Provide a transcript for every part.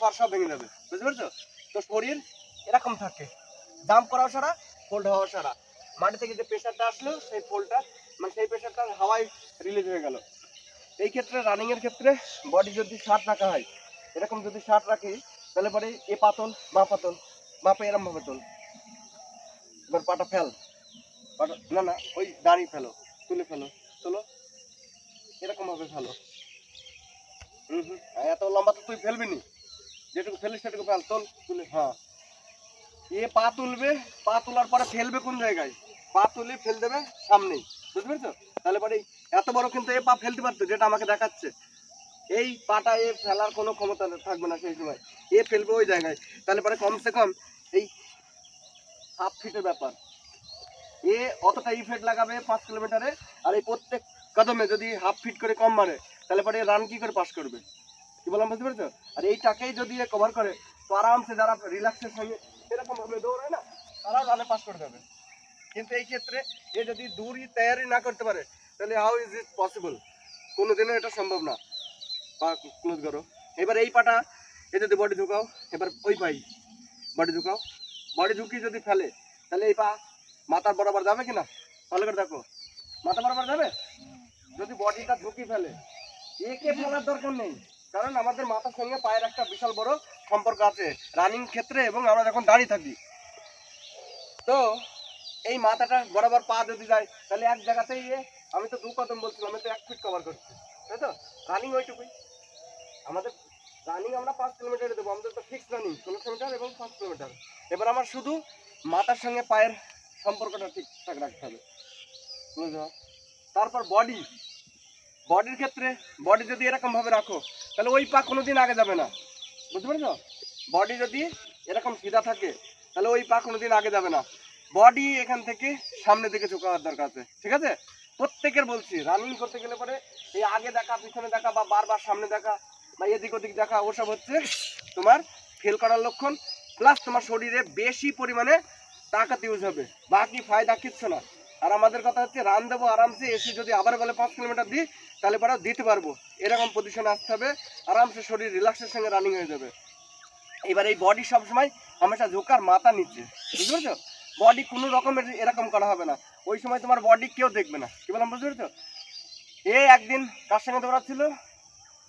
Fur সব ভেঙে যাবে, বুঝতে পারছ? তো শরীর এরকম থাকে। জাম্প করাও সারা ফোল্ড হওয়া সারা মাটি থেকে যে প্রেশারটা আসলো, সেই ফোল্ডটা মানে সেই প্রেশারটা হাওয়ায় রিলিজ হয়ে গেল। এই ক্ষেত্রে রানিং এর ক্ষেত্রে বডি যদি শার্ট রাখা হয়, এরকম যদি শার্ট রাখি, তাহলে পরে এ পাতল মা পাতল মাপে এরম ভাবে তোল। এবার পাটা ফেল। পাটা, না না, ওই দাঁড়িয়ে ফেলো, তুলে ফেলো, তোলো। এরকম ভাবে ফেলো। হুম হুম এত লম্বা তো তুই ফেলবি নি। যেটুকু ফেলিস সেটুকু ফেল, তোল, তুলে হ্যাঁ। এ পা তুলবে, পা তোলার পরে ফেলবে কোন জায়গায়? পা তুলে ফেল দেবে সামনেই। বুঝতে পেরেছ? তাহলে পরে এত বড় কিন্তু এ পা ফেলতে পারতো, যেটা আমাকে দেখাচ্ছে। এই পাটা এ ফেলার কোনো ক্ষমতা থাকবে না সেই সময়। এ ফেলবে ওই জায়গায়। তাহলে পরে কমসে কম এই হাফ ফিটের ব্যাপার। এ অতটা ইফেক্ট লাগাবে পাঁচ কিলোমিটারে, আর এই প্রত্যেক কদমে যদি হাফ ফিট করে কম মারে তাহলে পরে রান কি করে পাস করবে? কি বললাম, বুঝতে পেরেছ? আর এইটাকেই যদি এ কভার করে, তো আরামসে যারা রিল্যাক্সের সঙ্গে এরকম ভাবে দৌড়ায় না, তারাও রানে পাস করে দেবে কিন্তু এই ক্ষেত্রে এ যদি দূরই তৈরি না করতে পারে, তাহলে হাউ ইজ ইট পসিবল কোনোদিনও এটা সম্ভব না। পা ক্লোজ করো। এবার এই পাটা, এ যদি বডি ঢুকাও, এবার ওই পাই। বডি ঢুকাও। বডি ঢুকিয়ে যদি ফেলে, তাহলে এই পা মাথার বরাবর যাবে কি না ভালো করে দেখো। মাথা বরাবর যাবে? যদি বডিটা ঢুকি ফেলে একে ফেলার দরকার নেই? কারণ আমাদের মাথার সঙ্গে পায়ের একটা বিশাল বড় সম্পর্ক আছে রানিং ক্ষেত্রে এবং আমরা যখন দাঁড়িয়ে থাকি। তো এই মাথাটা বরাবর পা যদি যায়, তাহলে এক জায়গাতেই আমি তো দু কদম বলছিলাম আমি তো এক ফিট কভার করছি, তাই তো? রানিং ওইটুকুই। আমাদের রানিং আমরা পাঁচ কিলোমিটার দেবো, আমাদের তো ফিক্স রানিং ষোলোশো মিটার এবং পাঁচ কিলোমিটার এবার আমার শুধু মাথার সঙ্গে পায়ের সম্পর্কটা ঠিকঠাক রাখতে হবে। বুঝলো? তারপর বডি বডির ক্ষেত্রে বডি যদি এরকম ভাবে রাখো, তাহলে ওই পা কোনোদিন আগে যাবে না। বুঝতে পেরেছ? বডি যদি এরকম সিধা থাকে, তাহলে ওই পা কোনোদিন আগে যাবে না। বডি এখান থেকে সামনের দিকে ঝুঁকাবার দরকার আছে। ঠিক আছে? প্রত্যেকের বলছি রানিং করতে গেলে পরে এই আগে দেখা, পিছনে দেখা বা বারবার সামনে দেখা বা এদিক ওদিক দেখা, ওসব হচ্ছে তোমার ফেল করার লক্ষণ। প্লাস তোমার শরীরে বেশি পরিমাণে তাকাত ইউজ হবে। বাকি ফায়দা কিচ্ছু না। আর আমাদের কথা হচ্ছে রান দেবো আরামসে এসে যদি আবার বলে পাঁচ কিলোমিটার দিই তাহলে পরে দিতে পারব। এরকম পজিশনে আসতে হবে, আরামসে শরীর রিল্যাক্সের সঙ্গে রানিং হয়ে যাবে। এবার এই বডি সবসময় হামেশা ঝোঁকার মাথা নিচ্ছে বুঝতে পেরেছ? বডি কোনো রকমের এরকম করা হবে না। ওই সময় তোমার বডি কেউ দেখবে না। কি বললাম, বুঝতে পেরেছ? এ একদিন কার সঙ্গে দৌড়াচ্ছিল?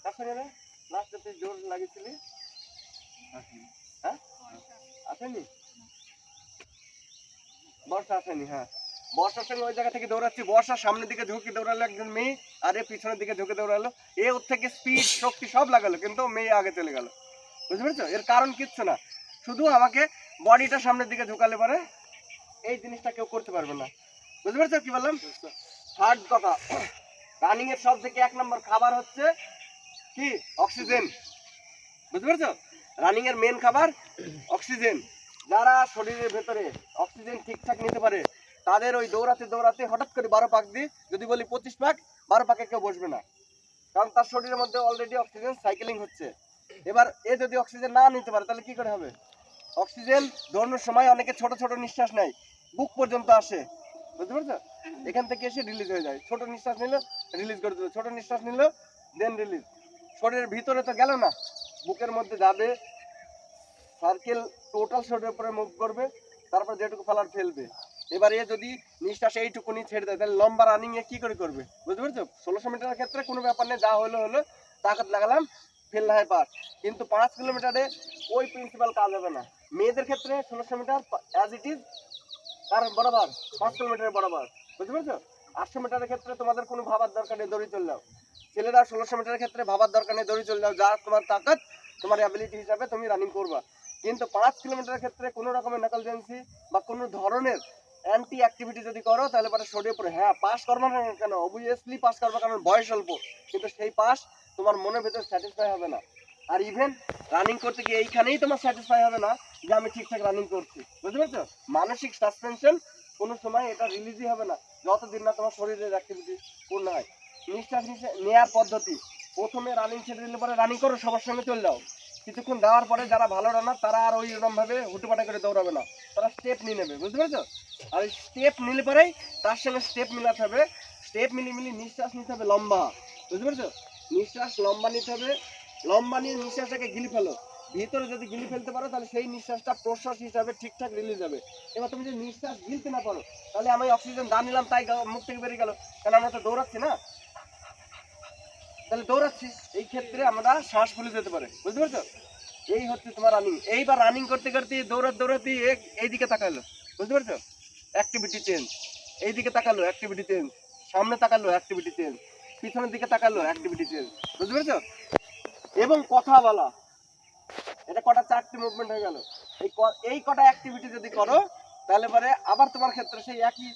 কার সঙ্গে লাস্টে তুই জোর লাগিয়েছিলি? হ্যাঁ? আসেনি? বর্ষা আসেনি হ্যাঁ। বর্ষার সঙ্গে ওই জায়গা থেকে দৌড়াচ্ছি, বর্ষার সামনের দিকে ঝুঁকে দৌড়ালো একজন মেয়ে, আর এ পিছনের দিকে ঝুঁকে দৌড়ালো। এ ওর থেকে স্পিড শক্তি সব লাগালো, কিন্তু মেয়ে আগে চলে গেল। বুঝতে পেরেছ? এর কারণ কিচ্ছু না। শুধু আমাকে বডিটা সামনের দিকে ঝুঁকালে পরে এই জিনিসটা কেউ করতে পারবে না। বুঝতে পেরেছ কি বললাম? থার্ড কথা রানিং এর সব থেকে এক নম্বর খাবার হচ্ছে কি? অক্সিজেন বুঝতে পেরেছ? রানিং এর মেন খাবার অক্সিজেন যারা শরীরের ভেতরে অক্সিজেন ঠিকঠাক নিতে পারে তাদের ওই দৌড়াতে দৌড়াতে হঠাৎ করে বারো পাক দিয়ে যদি বলি পঁচিশ পাক, বারো পাকে কেউ বসবে না। কারণ তার শরীরের মধ্যে অলরেডি অক্সিজেন সাইকেলিং হচ্ছে। এবার এ যদি অক্সিজেন না নিতে পারে, তাহলে কি করে হবে? অক্সিজেন দৌড়ানোর সময় অনেকে ছোট ছোট নিঃশ্বাস নেয়, বুক পর্যন্ত আসে। বুঝতে পারছ? এখান থেকে এসে রিলিজ হয়ে যায়। ছোট নিঃশ্বাস নিল রিলিজ করে দিল। ছোট নিঃশ্বাস নিল দেন রিলিজ শরীরের ভিতরে তো গেল না। বুকের মধ্যে যাবে সার্কেল টোটাল শরীরের উপরে মুভ করবে, তারপর যেটুকু ফেলার ফেলবে। এবার এ যদি নিঃশ্বাস এইটুকুনি ছেড়ে দেয়, তাহলে লম্বা রানিং এ কি করে করবে? বুঝতে পারছ? ষোলোশো মিটারের ক্ষেত্রে কোনো ব্যাপার নেই, যা হলো হলো, তাকাত লাগালাম, ফেল না পাস। কিন্তু পাঁচ কিলোমিটারে ওই প্রিন্সিপাল কাজ হবে না। মেয়েদের ক্ষেত্রে ষোলোশো মিটার অ্যাজ ইট ইজ তার বরাবর পাঁচ কিলোমিটারের বরাবর। বুঝতে পেরেছ? আটশো মিটারের ক্ষেত্রে তোমাদের কোনো ভাবার দরকার নেই, দড়ি চলে যাও ছেলেরা ষোলোশো মিটারের ক্ষেত্রে ভাবার দরকার নেই, দড়ি চলে যাও যা তোমার তাকাত, তোমার অ্যাবিলিটি হিসাবে তুমি রানিং করবা। কিন্তু পাঁচ কিলোমিটারের ক্ষেত্রে কোনো রকমের নাকালজেন্সি বা কোনো ধরনের অ্যান্টি অ্যাক্টিভিটি যদি করো, তাহলে পরে সরিয়ে পড়ে হ্যাঁ পাস করবে না কেন? অবভিয়াসলি পাস করবে কারণ বয়স অল্প। কিন্তু সেই পাস তোমার মনের ভেতর স্যাটিসফাই হবে না। আর ইভেন রানিং করতে গিয়ে এইখানেই তোমার স্যাটিসফাই হবে না যে আমি ঠিকঠাক রানিং করছি। বুঝতে পারছ? মানসিক সাসপেনশন কোনো সময় এটা রিলিজই হবে না। যতদিন না তোমার শরীরের অ্যাক্টিভিটি পূর্ণ হয়। নিঃশ্বাস নেওয়ার পদ্ধতি। প্রথমে রানিং ছেড়ে দিলে পরে রানিং করো, সবার সঙ্গে চলে যাও। কিছুক্ষণ দেওয়ার পরে যারা ভালো রানার তারা আর ওই রকম ভাবে হুটুপাটা করে দৌড়াবে না। তারা স্টেপ নিয়ে নেবে, বুঝতে পেরেছ? আর ওই স্টেপ নিলে পরেই তার সঙ্গে স্টেপ মিলাতে হবে। স্টেপ মিলিয়ে মিলিয়ে নিঃশ্বাস নিতে হবে লম্বা। বুঝতে পেরেছ? নিঃশ্বাস লম্বা নিতে হবে। লম্বা নিয়ে নিঃশ্বাসটাকে গিলি ফেলো। ভিতরে যদি গিলি ফেলতে পারো, তাহলে সেই নিঃশ্বাসটা প্রশ্বাস হিসাবে ঠিকঠাক রিলিজ হবে। এবার তুমি যদি নিঃশ্বাস গিলতে না পারো, তাহলে আমি অক্সিজেন দান নিলাম তাই মুখ থেকে বেরিয়ে গেল। কারণ আমরা তো দৌড়াচ্ছি না? তাহলে দৌড়াচ্ছি। এই ক্ষেত্রে আমরা শ্বাস ফুলে যেতে পারে। বুঝতে পারছ? এই হচ্ছে তোমার রানিং এইবার রানিং করতে করতে দৌড়াতে দৌড়াতে এইদিকে তাকালো। বুঝতে পারছ? অ্যাক্টিভিটি চেঞ্জ এইদিকে তাকালো অ্যাক্টিভিটি চেঞ্জ সামনে তাকালো অ্যাক্টিভিটি চেঞ্জ পিছনের দিকে তাকালো অ্যাক্টিভিটি চেঞ্জ বুঝতে পেরেছ? এবং কথা বলা। এটা কটা চারটি মুভমেন্ট হয়ে গেল। এই এই কটা অ্যাক্টিভিটি যদি করো, তাহলে পরে আবার তোমার ক্ষেত্রে সেই একই